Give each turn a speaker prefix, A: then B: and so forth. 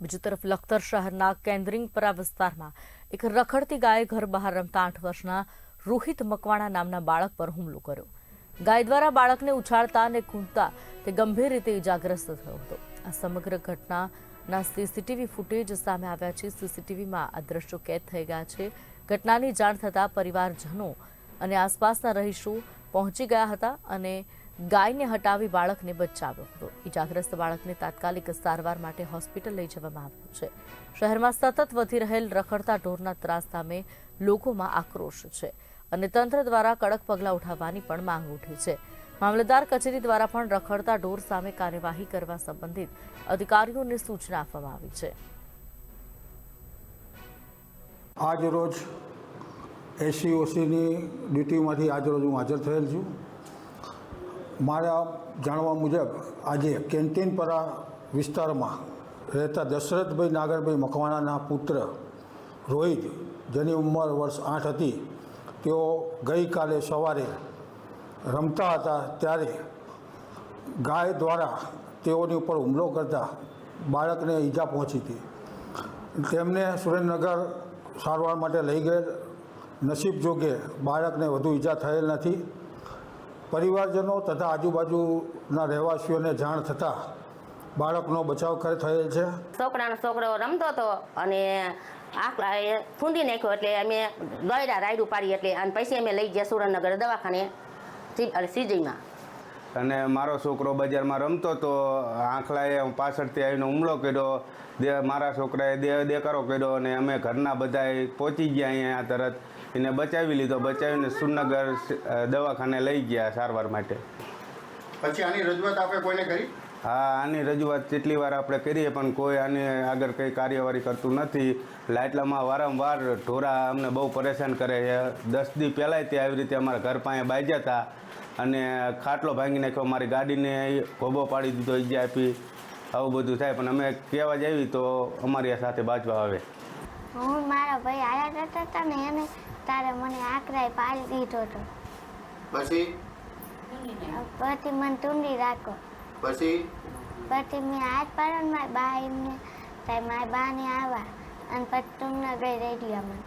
A: બીજી તરફ લખતર શહેરના કેન્દ્રિંગપરા વિસ્તારમાં એક રખડતી ગાયે ઘર બહાર રમતા આઠ વર્ષના રોહિત મકવાણા નામના બાળક પર હુમલો કર્યો. ગાય દ્વારા બાળકને ઉછાળતા અને કૂદતા તે ગંભીર રીતે ઇજાગ્રસ્ત થયો હતો. આ સમગ્ર ઘટનાના સીસીટીવી ફૂટેજ સામે આવ્યા છે. સીસીટીવીમાં આ દ્રશ્યો કેદ થઈ ગયા છે. ઘટનાની જાણ થતાં પરિવારજનો અને આસપાસના રહીશો પહોંચી ગયા હતા અને ગાયને હટાવી બાળકને બચાવ્યો હતો. ઇજાગ્રસ્ત બાળકને તાત્કાલિક સારવાર માટે હોસ્પિટલ લઈ જવામાં આવ્યું છે. શહેરમાં સતત વધી રહેલ રખડતા ઢોરના ત્રાસ સામે લોકોમાં આક્રોશ છે અને તંત્ર દ્વારા કડક પગલાં ઉઠાવવાની પણ માંગ ઉઠી છે. મામલતદાર કચેરી દ્વારા પણ રખડતા ઢોર સામે કાર્યવાહી કરવા સંબંધિત અધિકારીઓને સૂચના આપવામાં આવી છે.
B: આજ રોજ એસીઓસીની ડ્યુટીમાંથી આજ હું હાજર થયેલ છું. મારા જાણવા મુજબ આજે કેન્ટીનપરા વિસ્તારમાં રહેતા દશરથભાઈ નાગરભાઈ મકવાણાના પુત્ર રોહિત, જેની ઉંમર વર્ષ આઠ હતી, તેઓ ગઈકાલે સવારે રમતા હતા ત્યારે ગાય દ્વારા તેઓની ઉપર હુમલો કરતા બાળકને ઈજા પહોંચી હતી. તેમને સુરેન્દ્રનગર સારવાર માટે લઈ ગયેલ. નસીબ જોગે બાળકને વધુ ઈજા થયેલ નથી. પરિવારજનો તથા આજુબાજુના રહેવાસીઓને જાણ થતાં બાળકનો બચાવ ખરે થયેલ છે?
C: છોકરાનો છોકરો રમતો હતો અને એ ફૂંદી નાખ્યો એટલે અમે દોડ્યા રાયડું પાડી એટલે અને પૈસા અમે લઈ ગયા સુરેન્દ્રનગર દવાખાને સી- સીજીમાં
D: અને મારો છોકરો બજારમાં રમતો તો આંખલાએ પાછળથી આવીને હુમલો કર્યો. દે મારા છોકરાએ દે દેકારો કર્યો અને અમે ઘરના બધાએ પહોંચી ગયા અહીંયા તરત. એને બચાવી લીધો. બચાવીને સુરનગર દવાખાને લઈ ગયા સારવાર માટે.
E: પછી આની રજૂઆત આપણે કોઈને કરી?
D: હા આની રજૂઆત કેટલી વાર આપણે કરીએ પણ કોઈ આની આગળ કંઈ કાર્યવાહી કરતું નથી. લાઇટલામાં વારંવાર ઢોરા અમને બહુ પરેશાન કરે છે. દસ દી પહેલાંય તે આવી રીતે અમારા ઘર પાસે બાજ્યા હતા અને ખાટલો ભાંગી નાખ્યો. મારી ગાડીને ભોબો પાડી દીધો ઈજા આપી. આવું બધું થાય. પણ અમે કહેવા જઈએ તો અમારી સાથે બાજવા આવે.
F: હું મારા ભાઈ આયા કરતા હતા ને એને તારે મને આકરાય પાડી દીધો હતો
E: પછી?
F: પછી મને ટૂંડી રાખો.
E: પછી?
F: પછી મેં હાથ પાડ્યો ને મારી બા એમને મારી બાને આવ્યા અને પછી ટૂંડના ગઈ રેડિયામાં.